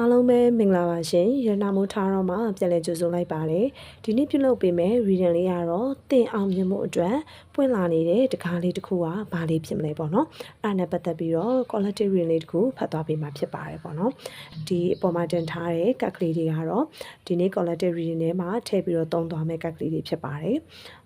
အားလုံးပဲမင်္ဂလာပါရှင်ရနာမိုးထားတော့မှပြန်လည်ကြိုဆိုလိုက်ပါတယ်ဒီနေ့ပြုလုပ်ပေးမယ် reading လေးကတော့တင်အောင်မြင်မှုအတွက် ပွင့်လာနေတဲ့တကားလေးတစ်ခုကဘာလေးဖြစ်မလဲပေါ့နော်အဲ့ဒါနဲ့ပတ်သက်ပြီးတော့ collective reading လေးတစ်ခုဖတ်သွားပေးမှာဖြစ်ပါတယ်ပေါ့နော်ဒီအပေါ်မှာတင်ထားတဲ့ကတ်ကလေးတွေကတော့ဒီနေ့ collective reading ထဲမှာထည့်ပြီးတော့သုံးသွားမယ့်ကတ်ကလေးတွေဖြစ်ပါတယ်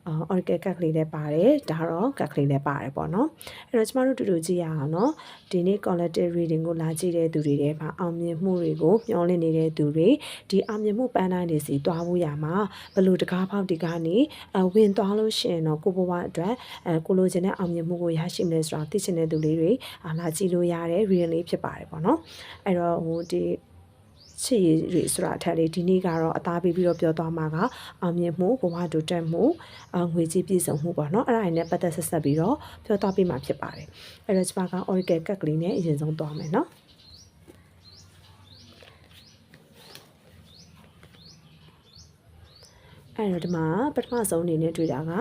အော် oracle ကတ်ကလေးလည်းပါတယ်ဒါတော့ကတ်ကလေးလည်းပါတယ်ပေါ့နော်အဲ့တော့ကျမတို့တူတူကြည့်ရအောင်နော်ဒီနေ့ collective reading ကိုလာကြည့်တဲ့သူတွေထဲမှာအောင်မြင်မှုတွေကိုမျှော်လင့်နေတဲ့သူတွေဒီအောင်မြင်မှုပန်းတိုင်းတွေစီတွားဖို့ရမှာဘလို့တကားပေါက်ဒီကနေအဝင်သွားလို့ရှိရင်တော့ကိုဘဝအတွက်အဲကိုလိုချင်တဲ့အောင်မြင်မှုကိုရရှိမလဲဆိုတာသိချင်တဲ့သူလေးတွေအာလာကြည့်လို့ရတဲ့ reading လေးဖြစ်ပါတယ်ပေါ့နော်အဲ့တော့ဟိုဒီချစ်ရည်တွေဆိုတာအထက်လေးဒီနေ့ကတော့အသားပေးပြီးတော့ပြောသွားမှာကအောင်မြင်မှုဘဝတူတက်မှုအငွေကြေးပြည့်စုံမှုပေါ့နော်အဲ့ဒါတွေနဲ့ပတ်သက်ဆက်ဆက်ပြီးတော့ပြောသွားပေးမှာဖြစ်ပါတယ်အဲ့တော့ကျွန်မက oracle ကတ်ကလေးနဲ့အရင်ဆုံးသွားမယ်နော်အဲ့တော့ဒီမှာပထမဆုံးအနေနဲ့တွေ့တာက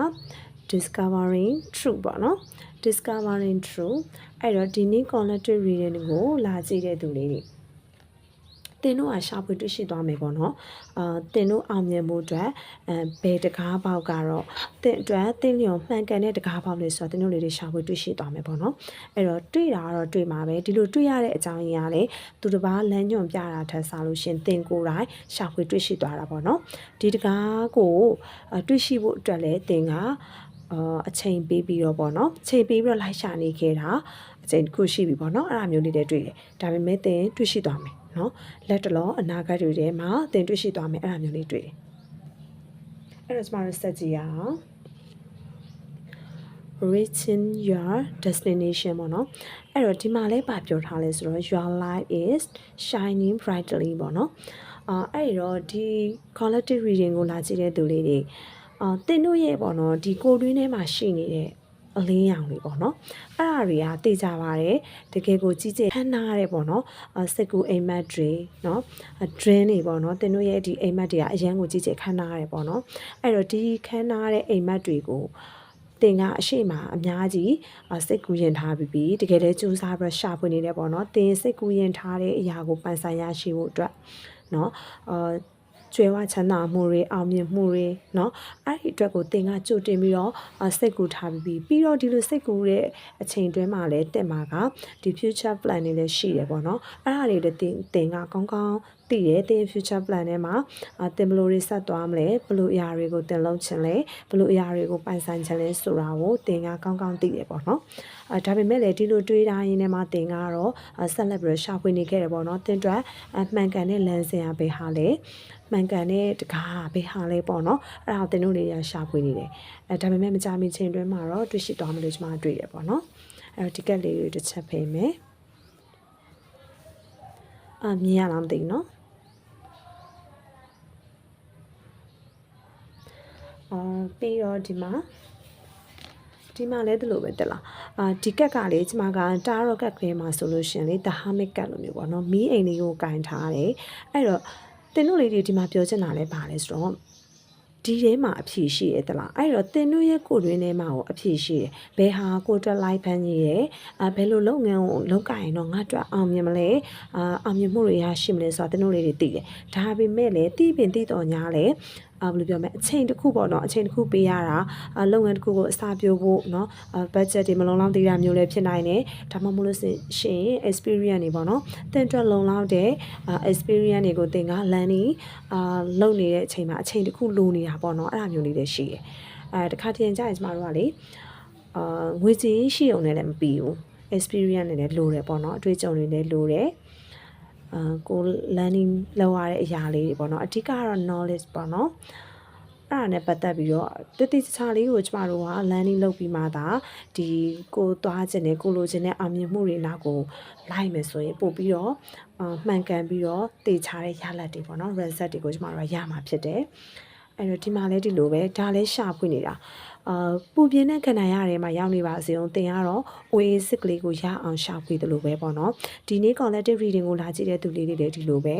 discovering truth ပေါ့နော် discovering truth အဲ့တော့ဒီနေ့ collective reading ကိုလာကြည့်တဲ့သူလေးတွေတင်တို့ကရှာဖွေတွေ့ရှိသွားမယ်ပေါ့နော်အာတင်တို့အောင်မြင်မှုအတွက်အဲဘယ်တကားပေါက်ကတော့တင်အတွက်တင်လျော်မှန်ကန်တဲ့တကားပေါက်လေးဆိုတော့တင်တို့လေးတွေရှာဖွေတွေ့ရှိသွားမယ်ပေါ့နော်အဲ့တော့တွေ့တာကတော့တွေ့မှာပဲဒီလိုတွေ့ရတဲ့အကြောင်းရင်းကလည်းသူတစ်ပါးလမ်းညွှန်ပြတာထက်စားလို့ရှင်တင်ကိုယ်တိုင်ရှာဖွေတွေ့ရှိသွားတာပေါ့နော်ဒီတကားကိုတွေ့ရှိဖို့အတွက်လည်းတင်က အာအချိန်ပေးပြီးတော့ပေါ့နော်အချိန်ပေးပြီးတော့လိုက်ရှာနေခဲ့တာအချိန်တစ်ခုရှိပြီပေါ့နော်အဲ့ဒါမျိုးလေးတွေတွေ့တယ်ဒါပေမဲ့တင်တွေ့ရှိသွားမယ်နော်လက်တလောအနာဂတ်တွေထဲမှာတင်တွေ့ရှိသွားမယ်အဲ့ဒါမျိုးလေးတွေ့တယ်အဲ့တော့ကျမတို့စက်ကြည့်ရအောင် reaching your destination ပေါ့နော်အဲ့တော့ဒီမှာလဲပါပြောထားလဲဆိုတော့ your light is shining brightly ပေါ့နော်အာအဲ့တော့ဒီ collective reading ကိုလာကြည့်တဲ့သူလေးတွေ အာတင်တို့ရဲ့ပေါ့နော်ဒီကိုတွင်းထဲမှာရှိနေတဲ့အလင်းရောင်တွေပေါ့နော်အဲ့ဒါတွေကသိကြပါတယ်တကယ်ကိုကြီးကျယ်ဟန်းနာရဲပေါ့နော်စကူအိမ်မက်တွေနော် drain တွေပေါ့နော်တင်တို့ရဲ့ဒီအိမ်မက်တွေကအရန်ကိုကြီးကျယ်ခန်းနာရဲပေါ့နော်အဲ့တော့ဒီခန်းနာတဲ့အိမ်မက်တွေကိုတင်ကအရှိမအများကြီးစိတ်ကူးရင်ထားပြီးပြီတကယ်လည်းစူးစမ်းပြီးရှာဖွေနေတယ်ပေါ့နော်တင်စိတ်ကူးရင်ထားတဲ့အရာကိုပန်ဆိုင်ရရှိဖို့အတွက်နော်အာ ကျွဲဝချမ်းသာမှုတွေအောင်မြင်မှုတွေเนาะအဲ့ဒီအတွက်ကိုတင်ကကြိုတင်ပြီးတော့စိတ်ကူထားပြီးပြီးတော့ဒီလိုစိတ်ကူတဲ့အချိန်တွင်းမှာလည်းတင်မှာကဒီ future plan တွေလည်းရှိတယ်ပေါ့เนาะအဲ့ဒါတွေလည်းတင်တင်ကကောင်းကောင်းသိတယ်တင် future plan ထဲမှာတင်ဘလို့တွေဆက်သွားမလဲဘလို့အရာတွေကိုတင်လုံးချင်လဲဘလို့အရာတွေကိုပိုင်ဆိုင်ချင်လဲဆိုတာကိုတင်ကကောင်းကောင်းသိတယ်ပေါ့เนาะအဲဒါပေမဲ့လည်းဒီလိုတွေးထားရင်းနဲ့မှတင်ကတော့ဆက်လက်ပြီးရှာဖွေနေခဲ့တယ်ပေါ့เนาะတင်အတွက်မှန်ကန်တဲ့လမ်းစဉ်အဘေးဟာလေ မှန်ကန်တဲ့တကားဘေးဟာလဲပေါ့နော်အဲ့ဒါတင်တို့လေးရရှာဖွေနေတယ်အဲဒါပေမဲ့မကြမီချိန်တွင်းမှာတော့တွေ့ရှိသွားမလို့ကျွန်မတွေ့တယ်ပေါ့နော်အဲ့တော့ဒီကက်လေးတွေတစ်ချက်ဖိမယ်အမြင်ရလားမသိဘူးနော်အာပြီးတော့ဒီမှာဒီမှာလည်းဒီလိုပဲတက်လာအာဒီကက်ကလေကျမကတာရော့ကက်ကလေးမှာဆိုလို့ရှင်လေ the hermit ကက်လိုမျိုးပေါ့နော်မီးအိမ်လေးကိုကင်ထားတယ်အဲ့တော့ တင်တို့လေးတွေဒီမှာပြောချင်တာလဲပါလဲဆိုတော့ဒီထဲမှာအဖြေရှိရဲ့တလားအဲ့တော့တင်တို့ရဲ့ကိုတွင်းထဲမှာကိုအဖြေရှိတယ်ဘယ်ဟာကိုအတွက်လိုက်ဖမ်းကြီးရဲ့အဘယ်လိုလုပ်ငန်းကိုလုပ်ကြရင်တော့ငါအတွက်အောင်မြင်မလဲအာအောင်မြင်မှုတွေရရှိမလဲဆိုတာတင်တို့လေးတွေသိတယ်ဒါပေမဲ့လည်းသိပင်သိတော်ညာလဲအာ ဘယ်လိုပြောမလဲအချိန်တစ်ခုပေါ့နော်အချိန်တစ်ခုပေးရတာအလုပ်ငန်းတစ်ခုကိုအစားပြိုးဖို့နော်အဘတ်ဂျက်တွေမလုံလောက်သေးတာမျိုးလည်းဖြစ်နိုင်တယ်ဒါမှမဟုတ်လို့ရှင် experience တွေပေါ့နော်တင်တွက်လုံလောက်တဲ့ experience တွေကိုသင်က learning အာလုပ်နေတဲ့အချိန်မှာအချိန်တစ်ခုလိုနေတာပေါ့နော်အဲ့ဒါမျိုးလေးလည်းရှိတယ်အဲတခါတည်းကြာရင်ကျမတို့ကလေအာငွေကြေးရှိုံနဲ့လည်းမပြီးဘူး experience နဲ့လည်းလိုတယ်ပေါ့နော်အတွေ့အကြုံတွေလည်းလိုတယ် အာကို learning လောက်ရတဲ့အရာလေးတွေပေါ့နော်အဓိကကတော့ knowledge ပေါ့နော်အဲ့ဒါနဲ့ပတ်သက်ပြီးတော့တတိချာလေးကိုကျမတို့က learning လုပ်ပြီးမှသာဒီကိုသွားခြင်းနဲ့ကိုလိုခြင်းနဲ့အောင်မြင်မှုတွေနောက်ကိုလိုက်မယ်ဆိုရင်ပို့ပြီးတော့အမှန်ကန်ပြီးတော့တေချာတဲ့ရလဒ်တွေပေါ့နော် result တွေကိုကျမတို့ကရမှာဖြစ်တယ်အဲ့တော့ဒီမှာလည်းဒီလိုပဲဒါလည်းရှာဖွေနေတာ အာပူပြင်းတဲ့ခန္ဓာရထဲမှာရောက်နေပါစေအောင်သင်ကတော့ oasis ကလေးကိုရအောင်ရှာဖွေတယ်လို့ပဲပေါ့နော်ဒီနေ့ collective reading ကိုလာကြည့်တဲ့သူလေးတွေလည်းဒီလိုပဲ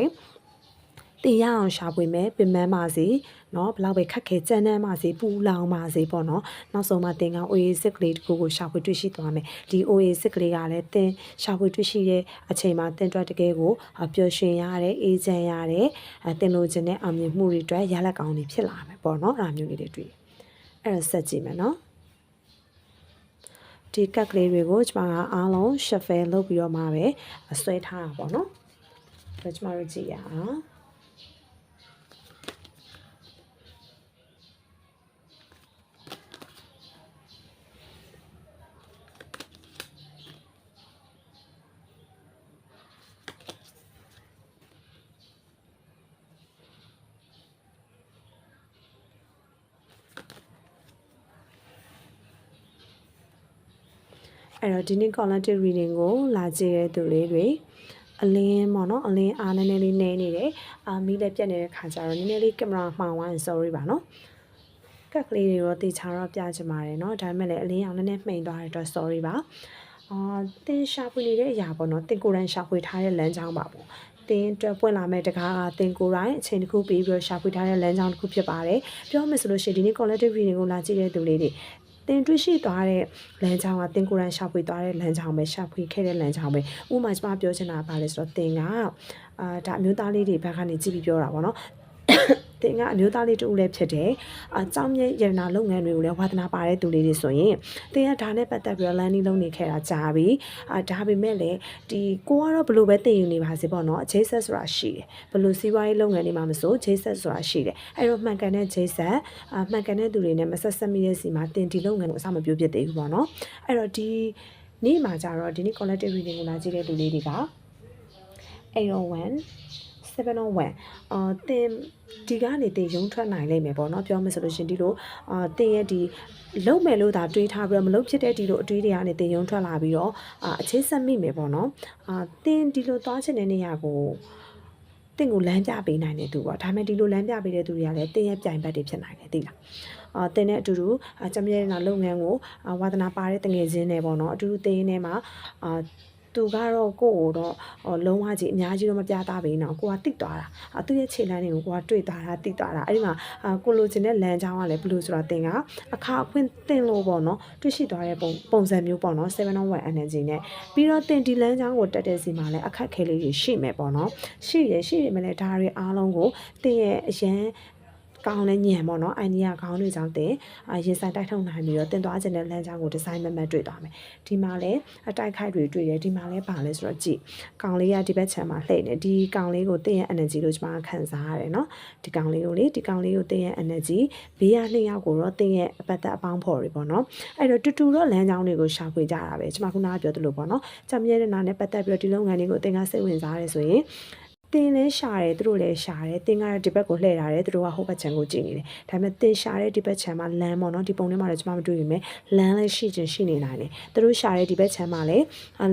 တင်ရအောင်ရှာဖွေမယ်ပင်မန်းပါစေเนาะဘလောက်ပဲခက်ခဲကြမ်းတမ်းပါစေပူလောင်ပါစေပေါ့နော်နောက်ဆုံးမှတင်က OA စစ်ကလေးတစ်ခုကိုရှာဖွေတွေ့ရှိသွားမယ်ဒီ OA စစ်ကလေးကလည်းတင်ရှာဖွေတွေ့ရှိတဲ့အချိန်မှာတင်တွက်တကယ်ကိုပျော်ရွှင်ရတယ်အေးချမ်းရတယ်အဲတင်လို့ခြင်းနဲ့အောင်မြင်မှုတွေအတွက်ရလက်ကောင်းတွေဖြစ်လာမယ်ပေါ့နော်အဲ့ဒါမျိုးလေးတွေတွေ့ အဲ့ဒါဆက်ကြည့်မယ်နော်ဒီကက်ကလေးတွေကိုကျွန်မကအားလုံး shuffle လုပ်ပြီးတော့မှပဲဆွဲထားတာပေါ့နော်ဒါကျွန်မတို့ကြည့်ရအောင် အဲ့တော့ဒီနေ့ collective reading ကိုလာကြည့်တဲ့သူလေးတွေအလင်းပေါ့နော်အလင်းအားနည်းနည်းလေးနေနေတယ်အာမီးလည်းပြတ်နေတဲ့ခါကျတော့နည်းနည်းလေးကင်မရာမှောင်သွားရင် sorry ပါနော်ကက်ကလေးတွေတော့တေချာတော့ပြချင်ပါတယ်เนาะဒါပေမဲ့လည်းအလင်းအောင်နည်းနည်းမှိန်သွားတဲ့အတွက် sorry ပါအာတင်ရှာဖွေနေတဲ့အရာပေါ့နော်တင်ကိုယ်တိုင်ရှာဖွေထားတဲ့လမ်းကြောင်းပါပေါ့တင်အတွက်ပွင့်လာမဲ့တကားကတင်ကိုယ်တိုင်အချိန်တစ်ခုပြီးပြီးတော့ရှာဖွေထားတဲ့လမ်းကြောင်းတစ်ခုဖြစ်ပါတယ်ပြောမယ်ဆိုလို့ရှိရင်ဒီနေ့ collective reading ကိုလာကြည့်တဲ့သူလေးတွေ တင်တွေ့ရှိသွားတဲ့လမ်းကြောင်းကတင်ကိုယ်တိုင်ရှာဖွေသွားတဲ့လမ်းကြောင်းပဲရှာဖွေခဲ့တဲ့လမ်းကြောင်းပဲဥပမာကျွန်မပြောချင်တာကဘာလဲဆိုတော့တင်ကအာဒါအမျိုးသားလေးတွေဘက်ကနေကြည့်ပြီးပြောတာပေါ့နော် တင်ကအမျိုးသားလေးတူလည်းဖြစ်တယ်။အကြောင်းမြဲရတနာလုပ်ငန်းတွေကိုလည်းဝါသနာပါတဲ့သူလေးတွေဆိုရင်တင်ကဒါနဲ့ပတ်သက်ပြီးတော့လမ်းနီးလုံးနေခဲ့တာကြာပြီ။အာဒါပေမဲ့လည်းဒီကိုကတော့ဘလို့ပဲတင်ယူနေပါစေပေါ့နော်။ဂျေဆက်ဆိုတာရှိတယ်။ဘလို့စီးပွားရေးလုပ်ငန်းတွေမှာမဆိုဂျေဆက်ဆိုတာရှိတယ်။အဲ့တော့မှန်ကန်တဲ့ဂျေဆက်အာမှန်ကန်တဲ့သူတွေနဲ့မဆက်ဆက်မိတဲ့စီမှာတင်ဒီလုပ်ငန်းကိုအစမပြုတ်ပြစ်သေးဘူးပေါ့နော်။အဲ့တော့ဒီနေ့မှာကြတော့ဒီနေ့ collective reading ကိုလာကြည့်တဲ့သူလေးတွေက801 701အာတင်ဒီကနေတင်ရုံထွက်နိုင်လိမ့်မယ်ပေါ့နော်ပြောမယ်ဆိုလို့ရှင်ဒီလိုအာတင်ရဲ့ဒီလုံမယ်လို့သာတွေးထားပြီးတော့မလုံဖြစ်တဲ့ဒီလိုအတွေးတွေကနေတင်ရုံထွက်လာပြီးတော့အာအခြေဆက်မိမယ်ပေါ့နော်အာတင်ဒီလိုသွားချင်တဲ့နေရာကိုတင့်ကိုလမ်းပြပေးနိုင်တဲ့သူပေါ့ဒါပေမဲ့ဒီလိုလမ်းပြပေးတဲ့သူတွေကလည်းတင်းရဲ့ပြိုင်ဘက်တွေဖြစ်နိုင်တယ်သိလားအာတင်းနဲ့အတူတူအကြမ်းမြဲတဲ့လုပ်ငန်းကိုဝါသနာပါတဲ့တငယ်ချင်းတွေပေါ့နော်အတူတူတင်းနဲ့မှာအာ သူကတော့ကိုယ့်ကိုတော့လုံးဝကြီးအများကြီးတော့မပြသပေးနော်ကိုကတိသွားတာအသူ့ရဲ့ခြေလမ်းတွေကိုကိုကတွေ့သွားတာတိသွားတာအဲ့ဒီမှာကိုလိုချင်တဲ့လမ်းကြောင်းကလည်းဘယ်လိုဆိုတော့တင်ကအခါအခွင့်တင်လို့ပေါ့နော်တွေ့ရှိသွားတဲ့ပုံပုံစံမျိုးပေါ့နော်701 energy နဲ့ပြီးတော့တင်ဒီလမ်းကြောင်းကိုတက်တဲ့စီမှာလည်းအခက်ခဲလေးတွေရှိမယ်ပေါ့နော်ရှိရရှိရမယ်လေဒါတွေအားလုံးကိုတင်ရဲ့အရန် ကောင်းတဲ့ညံပေါ့နော်အိုင်ဒီယာကောင်းတွေကြောင့်တင်ရင်ဆိုင်တိုက်ထုတ်နိုင်ပြီးတော့တင်သွားခြင်းတဲ့လမ်းကြောင်းကိုဒီဇိုင်းမမတ်တွေ့သွားမယ်ဒီမှာလည်းအတိုက်ခိုက်တွေတွေ့တယ်ဒီမှာလည်းပါလဲဆိုတော့ကြည့်ကောင်လေးကဒီဘက်ခြမ်းမှာလှည့်နေဒီကောင်လေးကိုတင်ရဲ့ energy လို့ကျွန်မခံစားရတယ်နော်ဒီကောင်လေးကိုလေဒီကောင်လေးကိုတင်ရဲ့ energy ဘေးကနှစ်ယောက်ကိုတော့တင်ရဲ့အပတ်သက်အပေါင်းဖော်တွေပေါ့နော်အဲ့တော့တူတူတော့လမ်းကြောင်းတွေကိုရှာဖွေကြတာပဲကျွန်မခုနကပြောသလိုပေါ့နော်ကြံမြဲတဲ့နာနဲ့ပတ်သက်ပြီးတော့ဒီလုပ်ငန်းတွေကိုတင်ကစိတ်ဝင်စားရဲဆိုရင် တင်လဲရှာတယ်သူတို့လည်းရှာတယ်တင်ကတော့ဒီဘက်ကိုလှည့်လာတယ်သူတို့ကဟိုဘက်ခြမ်းကိုကြည့်နေတယ်ဒါပေမဲ့တင်ရှာတဲ့ဒီဘက်ခြမ်းမှာလမ်းပေါ့နော်ဒီပုံထဲမှာလည်းကျွန်မမတွေ့ပေမဲ့လမ်းလည်းရှိချင်းရှိနေနိုင်တယ်သူတို့ရှာတဲ့ဒီဘက်ခြမ်းမှာလည်း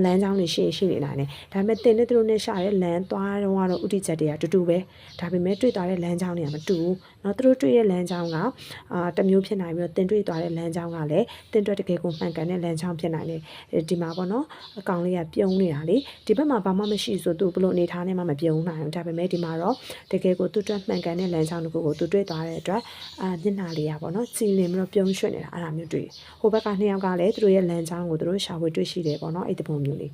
လမ်းကြောင်းတွေရှိရှိနေနိုင်တယ်ဒါပေမဲ့တင်နဲ့သူတို့နဲ့ရှာတဲ့လမ်းသွားတော့ကတော့ဥတီချက်တွေကတူတူပဲဒါပေမဲ့တွေ့သွားတဲ့လမ်းကြောင်းတွေကမတူဘူးနော်သူတို့တွေ့တဲ့လမ်းကြောင်းကအာတမျိုးဖြစ်နိုင်ပြီးတော့တင်တွေ့သွားတဲ့လမ်းကြောင်းကလည်းတင်တွေ့တကယ်ကိုမှန်ကန်တဲ့လမ်းကြောင်းဖြစ်နိုင်တယ်ဒီမှာပေါ့နော်အကောင်လေးကပြုံးနေတာလေဒီဘက်မှာဘာမှမရှိဆိုသူဘလို့အနေထားနဲ့မှမပြုံးနိုင်ဘူးဒါပေမဲ့ဒီမှာတော့တကယ်ကိုသူ့အတွက်မှန်ကန်တဲ့လမ်းကြောင်းတစ်ခုကိုသူတွေ့သွားတဲ့အတွက်အာမျက်နှာလေးရပေါ့နော်ချီလင်ပြီးတော့ပြုံးရွှင်နေတာအဲ့ဒါမျိုးတွေ့ဟိုဘက်ကနှစ်ယောက်ကလည်းသူတို့ရဲ့လမ်းကြောင်းကိုသူတို့ရှာဖွေတွေ့ရှိတယ်ပေါ့နော်အဲ့ဒီပုံမျိုးလေး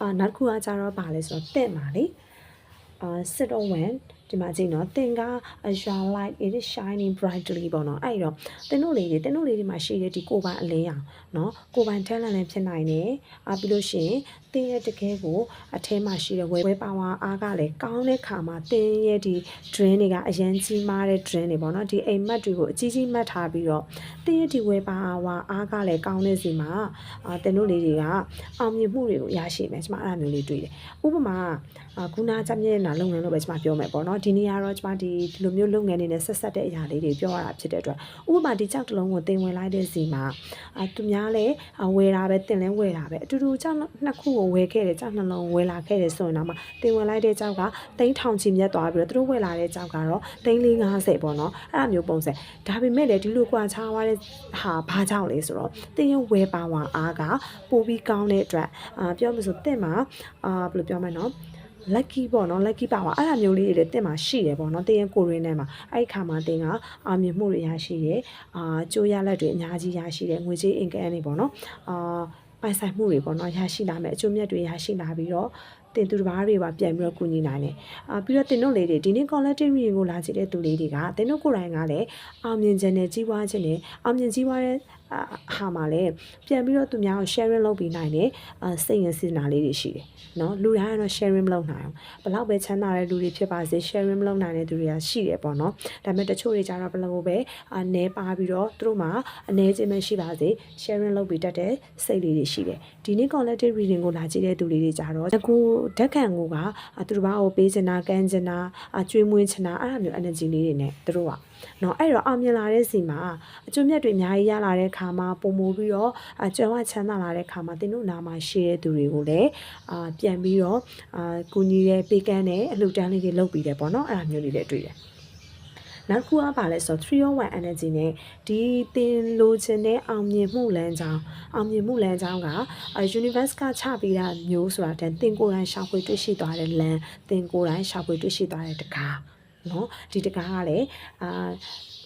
အာနောက်တစ်ခုကကြတော့ပါလဲဆိုတော့တင့်ပါလေအာစစ်တော့ဝင် ဒီမှာကြည့်နော်သင်က your light it is shining brightly ပေါ့နော်အဲ့တော့သင်တို့လေးတွေသင်တို့လေးတွေမှာရှိတဲ့ဒီကိုယ်ပိုင်အလင်းရောင်နော်ကိုယ်ပိုင် talent လည်းဖြစ်နိုင်တယ်အာပြီးလို့ရှိရင်သင်ရဲ့တကယ်ကိုအထဲမှာရှိတဲ့ဝဲဝဲပါဝါအားကလည်းကောင်းတဲ့ခါမှာသင်ရဲ့ဒီ drain တွေကအရန်ကြီးမားတဲ့ drain တွေပေါ့နော်ဒီအိမ်မက်တွေကိုအကြီးကြီးမှတ်ထားပြီးတော့သင်ရဲ့ဒီဝဲပါဝါအားကလည်းကောင်းတဲ့စီမှာအာသင်တို့လေးတွေကအောင်မြင်မှုတွေကိုရရှိမယ်ကျွန်မအဲ့လိုမျိုးလေးတွေ့တယ်ဥပမာခုနချမ်းမြေနာလုပ်ငန်းလို့ပဲကျွန်မပြောမယ်ပေါ့နော်ဒီနေ့ကတော့ကျွန်မဒီဒီလိုမျိုးလုပ်ငန်းတွေနဲ့ဆက်ဆက်တဲ့အရာလေးတွေပြောရတာဖြစ်တဲ့အတွက်ဥပမာဒီကြောက်တလုံးကိုတင်ဝင်လိုက်တဲ့စီမှာအာသူများလည်းဝယ်တာပဲတင်လဲဝယ်တာပဲအတူတူကြောက်နှစ်ခုကိုဝယ်ခဲ့တယ်ကြောက်နှလုံးဝယ်လာခဲ့တယ်ဆိုရင်တော့မှတင်ဝင်လိုက်တဲ့ကြောက်ကတိန်းထောင်ချီမြတ်သွားပြီးတော့သူတို့ဝယ်လာတဲ့ကြောက်ကတော့တိန်း450ပေါ့နော်အဲ့လိုမျိုးပုံစံဒါပေမဲ့လည်းဒီလိုကွာခြားသွားတဲ့ဟာဘာကြောင့်လဲဆိုတော့တင်ရင်ဝယ်ပါဝါအားကပိုပြီးကောင်းတဲ့အတွက်အာပြောမှဆိုတင့်မှာအာဘယ်လိုပြောမလဲနော် lucky ပေါ့နော် lucky power အဲ့ဒါမျိုးလေးတွေလည်းတင်မှာရှိတယ်ပေါ့နော်တင်ရဲ့ကိုရင်းထဲမှာအဲ့ဒီခါမှာတင်ကအောင်မြင်မှုတွေရရှိတယ်အာကြိုးရလက်တွေအများကြီးရရှိတယ်ငွေကြေးအင်ကန်တွေပေါ့နော်အာပိုင်ဆိုင်မှုတွေပေါ့နော်ရရှိလာမယ်အကျိုးမြတ်တွေရရှိလာပြီးတော့တင်သူတစ်ပါးတွေပါပြန်ပြီးတော့ကူညီနိုင်တယ်။အာပြီးတော့တင်တို့လေးတွေဒီနေ့ collective reading ကိုလာကြည့်တဲ့သူလေးတွေကတင်တို့ကိုယ်တိုင်ကလည်းအောင်မြင်ခြင်းနဲ့ကြီးပွားခြင်းနဲ့အောင်မြင်ကြီးပွားတဲ့အာ ဟာမှာလည်းပြန်ပြီးတော့သူများကို sharing လုပ်ပြီးနိုင်တယ်။အာစိတ်ရင်းစစ်နာလေးတွေရှိတယ်။နော်လူတိုင်းကတော့ sharing မလုပ်နိုင်အောင်ဘယ်လောက်ပဲချမ်းသာတဲ့လူတွေဖြစ်ပါစေ sharing မလုပ်နိုင်တဲ့သူတွေကရှိတယ်ပေါ့နော်။ဒါပေမဲ့တချို့တွေကြတော့ဘယ်လိုပဲအာနဲပါပြီးတော့သူတို့မှာအနေချင်းမရှိပါစေ sharing လုပ်ပြီးတတ်တဲ့စိတ်လေးတွေရှိတယ်။ဒီနေ့ collective reading ကိုလာကြည့်တဲ့သူလေးတွေကြတော့ကိုဓာတ်ခံကိုကအာသူတို့ဘာကိုပေးချင်တာကမ်းချင်တာအကျွေးမွေးချင်တာအဲ့ဒါမျိုး energy လေးတွေနဲ့သူတို့က နော်အဲ့တော့အောင်မြင်လာတဲ့စီမှာအကျိုးမြတ်တွေအများကြီးရလာတဲ့ခါမှာပုံမိုပြီးတော့အကျွမ်းဝချမ်းသာလာတဲ့ခါမှာသင်တို့နာမှာရှိတဲ့သူတွေကိုလည်းအာပြန်ပြီးတော့အာကူညီတဲ့ပေးကမ်းတဲ့အလှူဒန်းလေးတွေလုပ်ပြီးတယ်ပေါ့နော်အဲ့ဒါမျိုးလေးတွေတွေ့တယ်နောက်တစ်ခုကပါလဲဆို301 energy နဲ့ဒီတင်လိုချင်တဲ့အောင်မြင်မှုလမ်းကြောင်းအောင်မြင်မှုလမ်းကြောင်းက universe ကချပေးတာမျိုးဆိုတာတန်တင်ကိုယ်တိုင်ရှာဖွေတွေ့ရှိသွားတဲ့လမ်းတင်ကိုယ်တိုင်ရှာဖွေတွေ့ရှိသွားတဲ့တကား နော်ဒီတကားကလည်းအာ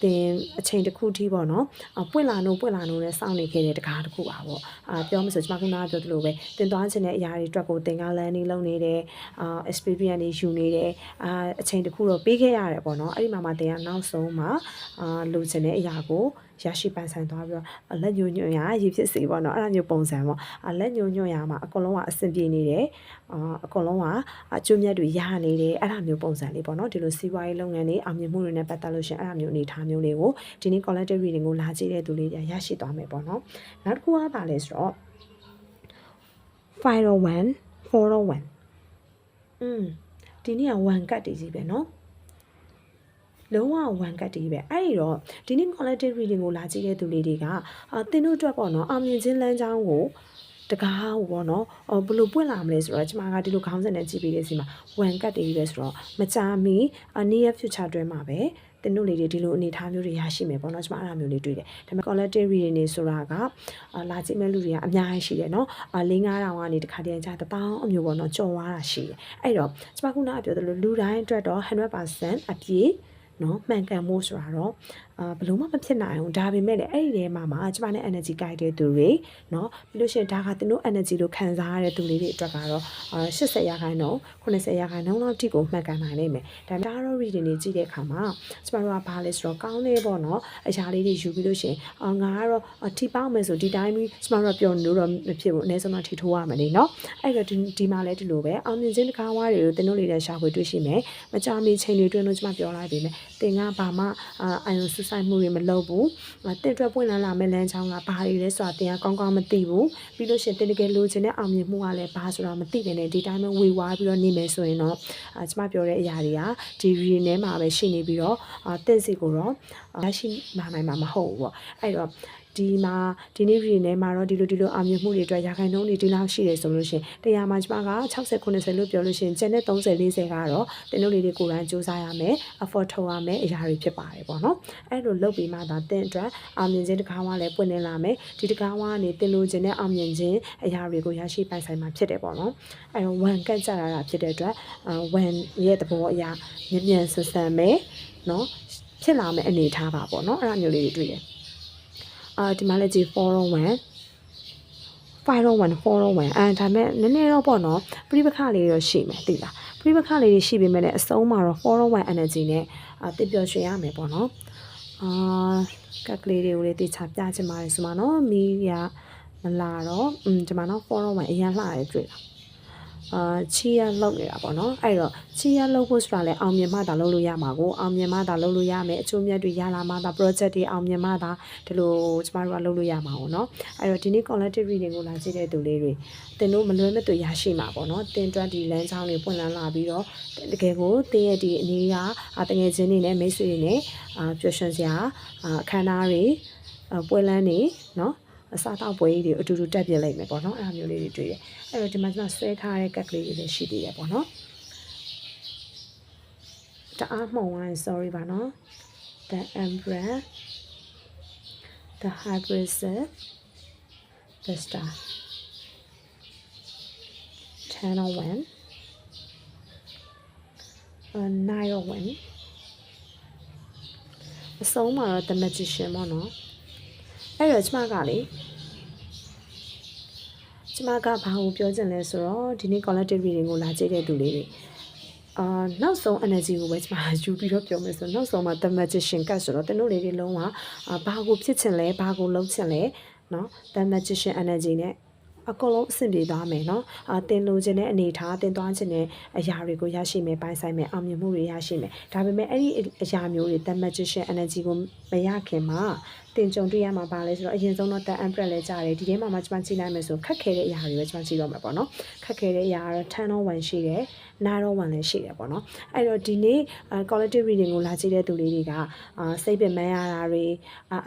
တင်အချိန်တစ်ခုထိပေါ့နော်အပွင့်လာနိုးပွင့်လာနိုးနဲ့စောင့်နေခဲ့တဲ့တကားတစ်ခုပါပေါ့အာပြောမဆိုကျွန်မခုနကပြောသလိုပဲတင်သွားခြင်းတဲ့အရာတွေအတွက်ကိုတင်ကားလန်းနေလုံနေတယ်အာ experience တွေယူနေတယ်အာအချိန်တစ်ခုတော့ပေးခဲ့ရတယ်ပေါ့နော်အဲ့ဒီမှာမှတင်ကနောက်ဆုံးမှာအာလိုချင်တဲ့အရာကို ရရှိပိုင်ဆိုင်သွားပြီးတော့လက်ညှိုးညွှန်ရရည်ဖြစ်စေပေါ့နော်အဲ့ဒါမျိုးပုံစံပေါ့အလက်ညှိုးညွှန်ရမှာအကုန်လုံးကအဆင်ပြေနေတယ်အာအကုန်လုံးကအကျိုးမြတ်တွေရနေတယ်အဲ့ဒါမျိုးပုံစံလေးပေါ့နော်ဒီလိုစီးပွားရေးလုပ်ငန်းတွေအောင်မြင်မှုတွေနဲ့ပတ်သက်လို့ရှင်အဲ့ဒါမျိုးအနေထားမျိုးလေးကိုဒီနေ့ collective reading ကိုလာကြည့်တဲ့သူလေးတွေရရှိသွားမယ်ပေါ့နော်နောက်တစ်ခုကပါလဲဆိုတော့ 501 401อืมဒီနေ့က1ကတ်တည်ကြီးပဲเนาะ လုံးဝ1ကတ်တည်းပဲအဲ့ဒီတော့ဒီနေ့ collective reading ကိုလာကြည့်တဲ့သူလေးတွေကအာသင်တို့အတွက်ပေါ့နော်အောင်မြင်ခြင်းလမ်းကြောင်းကိုတကားဟိုပေါ့နော်ဟိုဘယ်လိုပွင့်လာမလဲဆိုတော့ကျမကဒီလိုခေါင်းစဉ်နဲ့ကြည့်ပြီးတဲ့စီမှာ1ကတ်တည်းပဲဆိုတော့မကြာမီ near future တွဲမှာပဲတင်တို့လေးတွေဒီလိုအနေထားမျိုးတွေရရှိမယ်ပေါ့နော်ကျွန်မအဲ့ဒါမျိုးလေးတွေ့တယ်ဒါပေမဲ့ collective reading နေဆိုတာကလာကြည့်မဲ့လူတွေကအများကြီးရှိတယ်နော်အ၄9000ကနေတခါတည်းကြာတပေါင်းအမျိုးပေါ့နော်ကြော်သွားတာရှိတယ်အဲ့တော့ကျွန်မခုနကပြောသလိုလူတိုင်းအတွက်တော့100%အပြည့် နော်မှန်ကန်မှုဆိုတာတော့အာဘလို့မှမဖြစ်နိုင်အောင်ဒါပေမဲ့လည်းအဲ့ဒီထဲမှာမှာကျမနဲ့ energy ကိုက်တဲ့သူတွေနော်ပြီးလို့ရှိရင်ဒါကသူတို့ energy လို့ခံစားရတဲ့သူတွေတွေအတွက်ကတော့80ရာခိုင်နှုန်း90ရာခိုင်နှုန်းလောက်ထိကိုမှတ်ကန်နိုင်နိုင်မယ်ဒါပေမဲ့ဒါတော့ reading တွေကြည့်တဲ့အခါမှာကျမတို့ကဘာလဲဆိုတော့ကောင်းနေပေါ့နော်အရာလေးတွေယူပြီးလို့ရှိရင်အော်ငါကတော့ထိပေါက်မယ်ဆိုဒီတိုင်းပြီးကျမတို့ကပျော်နေလို့တော့မဖြစ်ဘူးအနည်းဆုံးတော့ထိထိုးရမယ်လေနော်အဲ့တော့ဒီမှာလည်းဒီလိုပဲအောင်မြင်ခြင်းတကားဝါးတွေကိုသင်တို့လေးနဲ့ရှာဖွေတွေ့ရှိမယ်မကြမီချိန်တွေတွင်းလို့ကျမပြောလိုက်ပြီမယ် တင်ကဘာမှအာယုံဆူဆိုင်မှုတွေမလုပ်ဘူးတင်အတွက်ပွင့်လာလာမဲ့လမ်းချောင်းကဘာတွေလဲဆိုတာတင်ကကောင်းကောင်းမသိဘူးပြီးလို့ရှိရင်တင်တကယ်လိုချင်တဲ့အောင်မြင်မှုကလည်းဘာဆိုတာမသိဘဲနဲ့ဒီတိုင်းပဲဝေဝါးပြီးတော့နေမယ်ဆိုရင်တော့အာကျမပြောတဲ့အရာတွေကဒီရီထဲမှာပဲရှိနေပြီးတော့အာတင့်စီကိုတော့ရရှိလာနိုင်မှာမဟုတ်ဘူးပေါ့အဲ့တော့ ဒီမှာဒီနေ့ရီထဲမှာတော့ဒီလိုဒီလိုအောင်မြင်မှုတွေအတွက်ရာခိုင်နှုန်းတွေဒီလောက်ရှိတယ်ဆိုလို့ရှင်တရားမှာကျမက60 90လို့ပြောလို့ရှင်ကျန်တဲ့30 40ကတော့တင်တို့လေးတွေကိုယ်တိုင်စူးစမ်းရမယ် effort ထုတ်ရမယ်အရာတွေဖြစ်ပါတယ်ပေါ့နော်အဲ့လိုလုပ်ပြီးမှသာတင်အတွက်အောင်မြင်ခြင်းတစ်ခါမှလည်းပွင့်နေလာမယ်ဒီတစ်ခါမှကနေတင်လို့ခြင်းနဲ့အောင်မြင်ခြင်းအရာတွေကိုရရှိပိုင်ဆိုင်မှာဖြစ်တယ်ပေါ့နော်အဲ့တော့ one ကတ်ကြရတာဖြစ်တဲ့အတွက် one ရဲ့သဘောအရာမြင်မြန်ဆန်ဆန်ပဲနော်ဖြစ်လာမယ့်အနေထားပါပေါ့နော်အဲ့ဒါမျိုးလေးတွေတွေ့တယ် အာဒီမှာလည်းကြည့်401 501 401အဲဒါမဲ့နည်းနည်းတော့ပေါ့နော်ပြိပခလေးတော့ရှိမယ်သိလားပြိပခလေးတွေရှိပေမဲ့လည်းအစုံးမှာတော့401 energy နဲ့အာတိပျော်ရွှင်ရမယ်ပေါ့နော်အာကက်ကလေးတွေကိုလည်းတေချာပြချင်ပါတယ်ဆိုမှနော်မီးရမလာတော့อืมဒီမှာနော်401အရင်လှရတယ်တွေ့လား အာချီရလောက်နေတာပေါ့နော်အဲ့တော့ချီရလောက်ဖို့ဆိုတာလဲအောင်မြင်မှသာလုပ်လို့ရမှာကိုအောင်မြင်မှသာလုပ်လို့ရမယ်အချိုးမြတ်တွေရလာမှသာ project တွေအောင်မြင်မှသာဒီလိုကျမတို့ကလုပ်လို့ရမှာပေါ့နော်အဲ့တော့ဒီနေ့ collective reading ကိုလာကြည့်တဲ့သူလေးတွေတင်တို့မလွဲမသွေရရှိမှာပေါ့နော်တင်တွက်ဒီလမ်းကြောင်းတွေပွင့်လန်းလာပြီးတော့တကယ်ကိုတင်းရဲ့ဒီအနေကတငယ်ချင်းတွေနဲ့မိတ်ဆွေတွေနဲ့အာပျော်ရွှင်စရာအခမ်းအနားတွေပွဲလန်းတွေနော် အစားတောက်ပွဲကြီးတွေအတူတူတက်ပြလိုက်မယ်ပေါ့နော်အဲ့လိုမျိုးလေးတွေတွေ့တယ်အဲ့တော့ဒီမှာကျွန်တော်ဆွဲထားတဲ့ကက်ကလေးတွေလည်းရှိသေးတယ်ပေါ့နော်တအားမှုံဝိုင်း sorry ပါနော် the emperor the hybrid the star channel 1အာနိုင်ရောဝင်အဆုံးမှာတော့ the magician ပေါ့နော် အဲ့တော့ကျမကလေကျမကဘာကိုပြောချင်လဲဆိုတော့ဒီနေ့ collective reading ကိုလာကြည့်တဲ့သူလေးတွေအာနောက်ဆုံး energy ကိုပဲကျမယူပြီးတော့ပြောမယ်ဆိုတော့နောက်ဆုံးမှာ the magician ကဆိုတော့တတို့လေးတွေလုံးဝအာဘာကိုဖြစ်ချင်လဲဘာကိုလုပ်ချင်လဲเนาะ the magician energy နဲ့ အကုန်လုံးအဆင်ပြေသွားမယ်နော်အာတင်လိုချင်တဲ့အနေထားတင်သွားချင်တဲ့အရာတွေကိုရရှိမယ်ပိုင်းဆိုင်မယ်အောင်မြင်မှုတွေရရှိမယ်ဒါပေမဲ့အဲ့ဒီအရာမျိုးတွေ the magician energy ကိုမရခင်မှာတင်ကြုံတွေ့ရမှာပါလဲဆိုတော့အရင်ဆုံးတော့ the emperor လဲကြတယ်ဒီထဲမှာမှကျွန်မကြည့်နိုင်မယ်ဆိုခက်ခဲတဲ့အရာတွေပဲကျွန်မကြည့်တော့မှာပေါ့နော်ခက်ခဲတဲ့အရာကတော့ ten on one ရှိတယ် nine on one လည်းရှိတယ်ပေါ့နော်အဲ့တော့ဒီနေ့ collective reading ကိုလာကြည့်တဲ့သူလေးတွေကစိတ်ပင်ပန်းရတာတွေ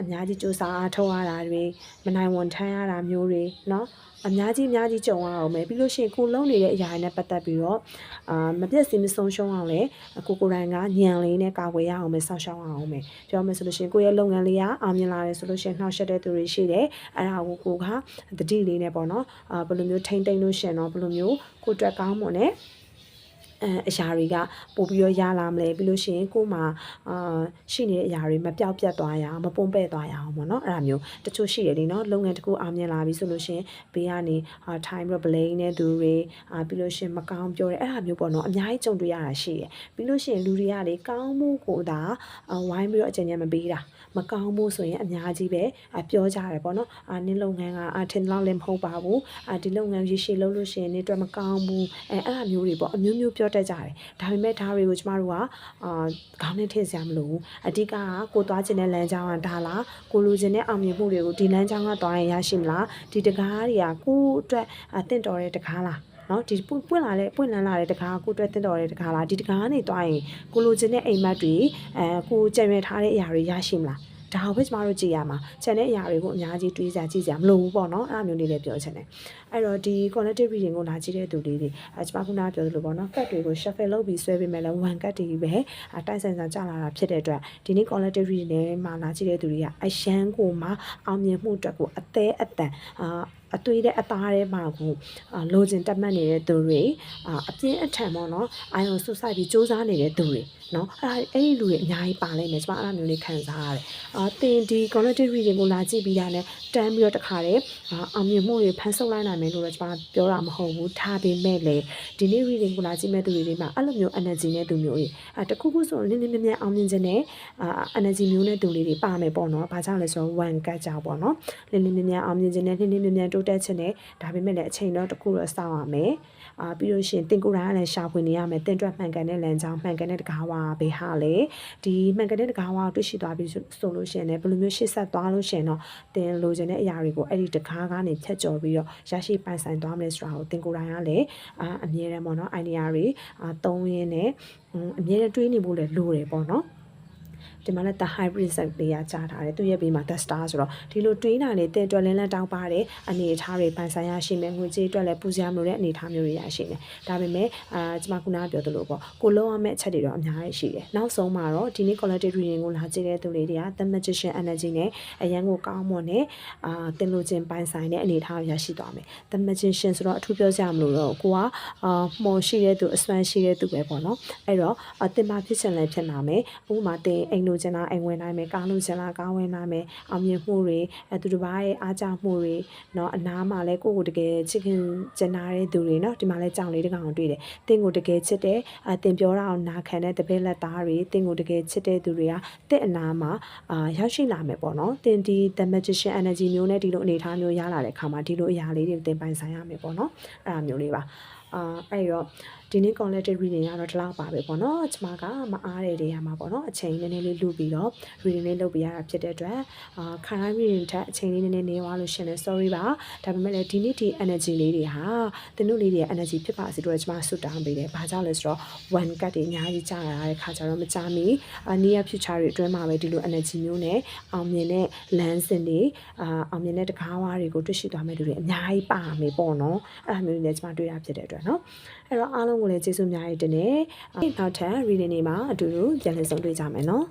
အများကြီးစူးစမ်းအားထုတ်ရတာတွေမနိုင်ဝန်ထမ်းရတာမျိုးတွေနော်အများကြီးအများကြီးကြုံရအောင်မယ်ပြီးလို့ရှိရင်ကိုလုံးနေတဲ့အရာတွေနဲ့ပတ်သက်ပြီးတော့အာမပြည့်စည်မဆုံးရှုံးအောင်လဲကိုကိုယ်တိုင်ကညံလေးနဲ့ကာကွယ်ရအောင်မယ်ဆောက်ရှောက်အောင်မယ်ပြောမယ်ဆိုလို့ရှိရင်ကိုယ့်ရဲ့လုပ်ငန်းလေးကအောင်မြင်လာတယ်ဆိုလို့ရှိရင်နှောက်ယှက်တဲ့သူတွေရှိတယ်အဲ့ဒါကိုကိုကတတိလေးနဲ့ပေါ့နော်အာဘယ်လိုမျိုးထိမ့်သိမ့်လို့ရှင်တော့ဘယ်လိုမျိုးကိုယ့်အတွက်ကောင်းမွန်တဲ့ အဲအရာတွေကပို့ပြီးတော့ရလာမလဲပြီးလို့ရှိရင်ကို့မှာအာရှိနေတဲ့အရာတွေမပြောက်ပြတ်သွားရအောင်မပုံပဲ့သွားရအောင်ပေါ့နော်အဲ့ဒါမျိုးတချို့ရှိတယ်လीနော်လုပ်ငန်းတစ်ခုအောင်မြင်လာပြီဆိုလို့ရှိရင်ဘေးကနေအာ time ပြီးတော့ blame တဲ့သူတွေအာပြီးလို့ရှိရင်မကောင်းပြောတယ်အဲ့ဒါမျိုးပေါ့နော်အများကြီးကြုံတွေ့ရတာရှိတယ်ပြီးလို့ရှိရင်လူတွေကလေကောင်းမှုကိုသာအာဝိုင်းပြီးတော့အကြံဉာဏ်မပေးတာ မကောင်းမှုဆိုရင်အများကြီးပဲအာပြောကြတယ်ပေါ့နော်အာနင်းလုပ်ငန်းကအာထင်လောက်လည်းမဟုတ်ပါဘူးအာဒီလုပ်ငန်းရရှိလုပ်လို့ရှိရင်နေအတွက်မကောင်းဘူးအဲအဲ့ဒါမျိုးတွေပေါ့အမျိုးမျိုးပြောတတ်ကြတယ်ဒါပေမဲ့ဒါတွေကိုကျမတို့ကအာခေါင်းနဲ့ထည့်စရာမလိုဘူးအဓိကကကိုသွားခြင်းတဲ့လမ်းကြောင်းကဒါလားကိုလူခြင်းတဲ့အောင်မြင်မှုတွေကိုဒီလမ်းကြောင်းကသွားရင်ရရှိမလားဒီတကားတွေကကိုယ့်အတွက်အသင့်တော်တဲ့တကားလား နော်ဒီပွင့်ပွင့်လာတဲ့ပွင့်လန်းလာတဲ့တကားကိုအတွက်တင်တော်တဲ့တကားလားဒီတကားကနေတွားရင်ကိုလိုချင်တဲ့အိမ်မက်တွေအဲကိုကြံရထားတဲ့အရာတွေရရှိမလားဒါကိုပဲကျမတို့ကြည့်ရမှာခြံတဲ့အရာတွေကိုအများကြီးတွေးစရာကြည့်စရာမလိုဘူးပေါ့နော်အဲ့လိုမျိုးလေးလည်းပြောချင်တယ်အဲ့တော့ဒီ collective reading ကိုလာကြည့်တဲ့သူလေးတွေအဲကျမခုနကပြောသလိုပေါ့နော်ကတ်တွေကို shuffle လုပ်ပြီးဆွဲပေးမယ်လဲ one ကတ်တွေပဲအတိုက်ဆိုင်ဆိုင်ကြလာတာဖြစ်တဲ့အတွက်ဒီနေ့ collective reading နဲ့မှာလာကြည့်တဲ့သူတွေကအရန်ကိုမှအောင်မြင်မှုအတွက်ကိုအသေးအတန်အာ အသွေးတဲ့အသားထဲမှာကိုအာလိုချင်တက်မှတ်နေတဲ့သူတွေအာအပြင်းအထန်ပေါ့နော်အာယုံဆုဆိုင်ပြီးစူးစမ်းနေတဲ့သူတွေနော်အဲ့ဒါအဲ့ဒီလူတွေအများကြီးပါလိမ့်မယ်ကျွန်မအဲ့လိုမျိုးလေးခံစားရတယ်အာတင်ဒီ collective reading ကိုလာကြည့်ပြီးတာနဲ့တန်းပြီးတော့တခါတည်းအာအောင်မြင်မှုတွေဖန်ဆုပ်လိုက်နိုင်မယ်လို့တော့ကျွန်မပြောတာမဟုတ်ဘူးထားပေမဲ့လေဒီနေ့ reading ကိုလာကြည့်မဲ့သူတွေတွေမှာအဲ့လိုမျိုး energy နဲ့သူမျိုးတွေအဲတခုခုဆိုလင်းလင်းမြမြအောင်မြင်ခြင်းနဲ့အာ energy မျိုးနဲ့သူလေးတွေပါမယ်ပေါ့နော်ဘာကြောင့်လဲဆိုတော့ one ကတ်ကြောက်ပေါ့နော်လင်းလင်းမြမြအောင်မြင်ခြင်းနဲ့လင်းလင်းမြမြတိုးတက်ခြင်းနဲ့ဒါပေမဲ့လည်းအချိန်တော့တခုတော့စောင့်ရမယ်အာပြီးလို့ရှိရင်တင်ကိုယ်တိုင်ကလည်းရှာဖွေနေရမယ်တင်တွက်မှန်ကန်တဲ့လမ်းကြောင်းမှန်ကန်တဲ့တကားဝါဘေးဟာလေဒီမှန်ကန်တဲ့တကားဝါကိုတွေ့ရှိသွားပြီဆိုလို့ရှိရင်လည်းဘယ်လိုမျိုးရှေ့ဆက်သွားလို့ရှိရင်တော့တင်လိုချင်တဲ့အရာတွေကိုအဲ့ဒီတကားကနေဖြတ်ကျော်ပြီးတော့ရရှိပိုင်ဆိုင်သွားမယ်ဆိုတာကိုတင်ကိုယ်တိုင်ကလည်းအာအမြဲတမ်းပေါ့နော် idea တွေအာသုံးရင်းနဲ့အမြဲတမ်းတွေးနေဖို့လည်းလိုတယ်ပေါ့နော် ဒီမှာလည်း the hybrid set လေးရကြားထားတယ်သူရဲ့ဘေးမှာ the star ဆိုတော့ဒီလိုတွေးတာနေတဲ့အတွက်လင်းလက်တောင်းပါတယ်အနေအထားတွေပန်ဆိုင်ရရှိမယ်ငွေကြေးအတွက်လည်းပူစရာမလိုတဲ့အနေအထားမျိုးတွေရရှိမယ်ဒါပေမဲ့အာကျွန်မခုနကပြောသလိုပေါ့ကိုလုံးရမယ့်အချက်တွေတော့အများကြီးရှိတယ်နောက်ဆုံးမှာတော့ဒီနေ့ collective reading ကိုလာကြည့်တဲ့သူလေးတွေက the magician energy နဲ့အရန်ကိုကောင်းမွန်တဲ့အာတင်လို့ခြင်းပန်ဆိုင်တဲ့အနေအထားကိုရရှိသွားမယ် the magician ဆိုတော့အထူးပြောကြမလို့တော့ကိုကအာမှော်ရှိတဲ့သူအစွမ်းရှိတဲ့သူပဲပေါ့နော်အဲ့တော့အတင်ပါဖြစ်ချင်လည်းဖြစ်လာမယ်ဥပမာတင်အိမ်လိုချင်တာအိမ်ဝင်နိုင်မယ်ကားလိုချင်တာကားဝင်နိုင်မယ်အောင်မြင်မှုတွေအဲသူတစ်ပါးရဲ့အားကြမှုတွေเนาะအနားမှာလဲကိုယ့်ကိုတကယ်ချစ်ခင်ကျင်နာတဲ့သူတွေเนาะဒီမှာလဲကြောင်လေးတစ်ကောင်တွေ့တယ်တင်းကိုတကယ်ချစ်တယ်အတင်ပြောတာအောင်နာခံတဲ့တပည့်လက်သားတွေတင်းကိုတကယ်ချစ်တဲ့သူတွေကတဲ့အနားမှာအာရောက်ရှိလာမယ်ပေါ့နော်တင်ဒီ the magician energy မျိုးနဲ့ဒီလိုအနေအထားမျိုးရလာတဲ့အခါမှာဒီလိုအရာလေးတွေတင်ပိုင်ဆိုင်ရမယ်ပေါ့နော်အဲ့ဒါမျိုးလေးပါအာအဲ့တော့ ဒီနေ့ collective reading ကတော့ဒီလောက်ပါပဲပေါ့နော်ကျမကမအားတဲ့နေရာမှာပေါ့နော်အချိန်နည်းနည်းလေးလူပြီးတော့ reading လေးလုပ်ပြရတာဖြစ်တဲ့အတွက်အာခါတိုင်း reading ထက်အချိန်လေးနည်းနည်းနေသွားလို့ရှင်လဲ sorry ပါဒါပေမဲ့လည်းဒီနေ့ဒီ energy လေးတွေဟာသင်တို့လေးတွေရဲ့ energy ဖြစ်ပါစေလို့ကျမဆုတောင်းပေးတယ်ဘာကြောင့်လဲဆိုတော့ one cut တွေအများကြီးကြာလာတဲ့ခါကျတော့မကြမီ near future တွေအတွင်းမှာပဲဒီလို energy မျိုးနဲ့အောင်မြင်တဲ့လမ်းစဉ်တွေအာအောင်မြင်တဲ့တကားဝါးတွေကိုတွေ့ရှိသွားမဲ့လူတွေအများကြီးပါမယ်ပေါ့နော်အဲ့ဒါမျိုးတွေလည်းကျမတွေ့ရဖြစ်တဲ့အတွက်နော်အဲ့တော့အားလုံးကိုလည်းကျေးဇူးအများကြီးတင်တယ်နောက်ထပ် reading တွေမှာအတူတူပြန်လည်ဆုံတွေ့ကြမယ်နော်